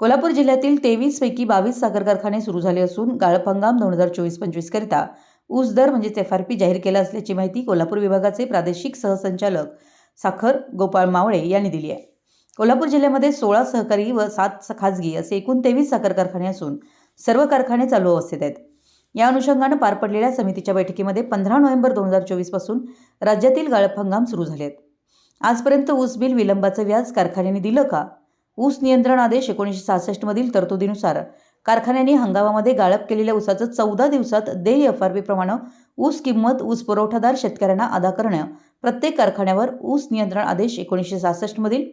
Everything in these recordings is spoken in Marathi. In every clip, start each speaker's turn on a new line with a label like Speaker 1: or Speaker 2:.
Speaker 1: कोल्हापूर जिल्ह्यातील तेवीस पैकी बावीस साखर कारखाने सुरू झाले असून गाळप हंगाम दोन हजार चोवीस पंचवीस करिता ऊस दर म्हणजेच एफ आर पी जाहीर केला असल्याची माहिती कोल्हापूर विभागाचे प्रादेशिक सहसंचालक साखर गोपाळ मावळे यांनी दिली आहे. कोल्हापूर जिल्ह्यामध्ये सोळा सहकारी व सात खाजगी असे एकूण तेवीस साखर कारखाने असून सर्व कारखाने चालू अवस्थेत आहेत. या अनुषंगानं पार पडलेल्या समितीच्या बैठकीमध्ये पंधरा नोव्हेंबर दोन हजार चोवीसपासून राज्यातील गाळप हंगाम सुरू झाले आहेत. आजपर्यंत ऊस बिल विलंबाचं व्याज कारखान्यांनी दिलं का? ऊस नियंत्रण आदेश एकोणीसशे सहासष्टमधील तरतुदीनुसार. कारखान्यांनी हंगामामध्ये गाळप केलेल्या ऊसाचं चौदा दिवसात देय एफ आर पीप्रमाणे ऊस किंमत ऊस पुरवठादार शेतकऱ्यांना अदा करणं. प्रत्येक कारखान्यावर ऊस नियंत्रण आदेश एकोणीसशे सहासष्टमधील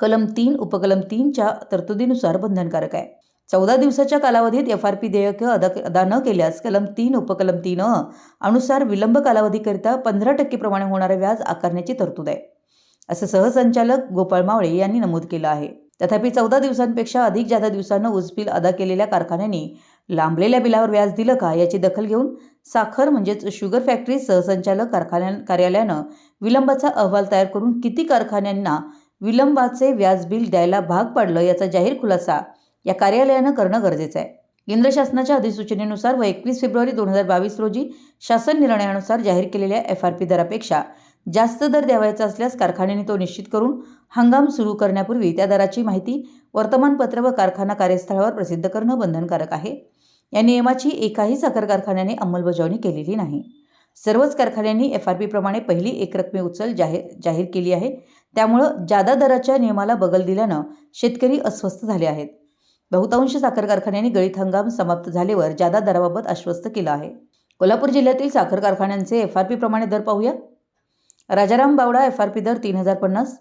Speaker 1: कलम तीन उपकलम तीनच्या तरतुदीनुसार बंधनकारक आहे. चौदा दिवसाच्या कालावधीत एफ आर पी देयकं अदा अदा न केल्यास कलम तीन उपकलम तीन अ अनुसार विलंब कालावधीकरिता पंधरा टक्केप्रमाणे होणारे व्याज आकारण्याची तरतूद आहे. असं सहसंचालक गोपाळ मावळे यांनी नमूद केलं आहे. तथापि चौदा दिवसांपेक्षा अधिक जादा दिवसांना ऊस बिल अदा केलेल्या कारखान्यांनी लांबलेल्या बिलावर व्याज दिलं का याची दखल घेऊन साखर म्हणजेच शुगर फॅक्टरी सहसंचालक कारखान्या कार्यालयानं विलंबाचा अहवाल तयार करून किती कारखान्यांना विलंबाचे व्याज बिल द्यायला भाग पाडलं याचा जाहीर खुलासा या कार्यालयानं करणं गरजेचं आहे. केंद्र शासनाच्या अधिसूचनेनुसार व एकवीस फेब्रुवारी दोन हजार बावीस रोजी शासन निर्णयानुसार जाहीर केलेल्या एफ आर पी दरापेक्षा जास्त दर द्यावायचा असल्यास कारखान्याने तो निश्चित करून हंगाम सुरू करण्यापूर्वी त्या दराची माहिती वर्तमानपत्र व कारखाना कार्यस्थळावर प्रसिद्ध करणं बंधनकारक आहे. या नियमाची एकाही साखर कारखान्याने अंमलबजावणी केलेली नाही. सर्वच कारखान्यांनी एफ आर पीप्रमाणे पहिली एकरकमी उचल जाहीर जाहीर केली आहे. त्यामुळं जादा दराच्या नियमाला बगल दिल्यानं शेतकरी अस्वस्थ झाले आहेत. बहुतांश साखर कारखान्यांनी गळीत हंगाम समाप्त झाल्यावर जादा दराबाबत आश्वस्त केलं आहे. कोल्हापूर जिल्ह्यातील साखर कारखान्यांचे एफ आर पीप्रमाणे दर पाहूया. Rajaram Bawda F R P दर तीन हजार पन्नास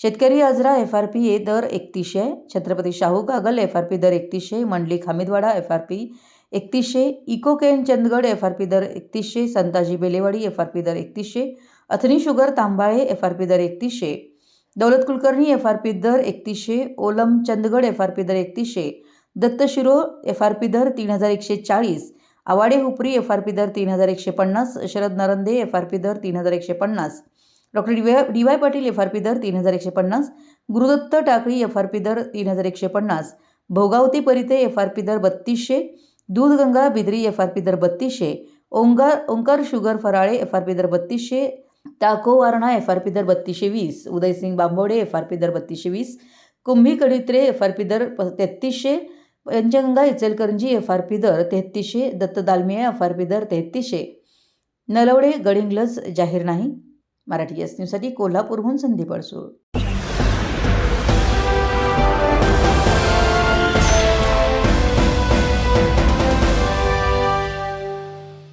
Speaker 1: शेतकरी Ajara F R P A दर एकतीसशे Chhatrapati Shahu Kagal F R P दर एकतीसशे मंडली Hamidwada F R P एकतीसशे Ecocane Chandgad F R P दर एकतीसशे Santaji Belewadi F R P दर एकतीसशे Athani sugar Tambale F R P दर एकतीसशे Daulat Kulkarni F R P दर एकतीसशे Olam Chandgad F R P दर एकतीसशे दत्त शिरो एफ आर पी दर तीन हजार एकशे चाळीस Awade Hupari F R P दर तीन हजार एकशे पन्नास Sharad Narande F R P दर तीन हजार एकशे पन्नास doctor D Y D Y Patil F R P दर तीन हजार एकशे पन्नास Gurudatta Takali F R P दर तीन हजार एकशे पन्नास Bhogawati Parite F R P दर बत्तीसशे Doodhganga Bidri F R P दर बत्तीसशे Omkar Omkar sugar Pharale F R P दर बत्तीसशे टाको वारणा एफ आर पी दर बत्तीसशे वीस Udaysingh Bambode F R P दर बत्तीसशे वीस Kumbhi Kadithre F R P दर प तेहत्तीसशे Panchganga Ichalkaranji F R P दर तेहत्तीसशे Datta Dalmia F R P दर तेहत्तीसशे नलवडे गडिंग्लज जाहीर नाही. मराठी एस न्यूजसाठी कोल्हापूरहून संदीप अडसूळ.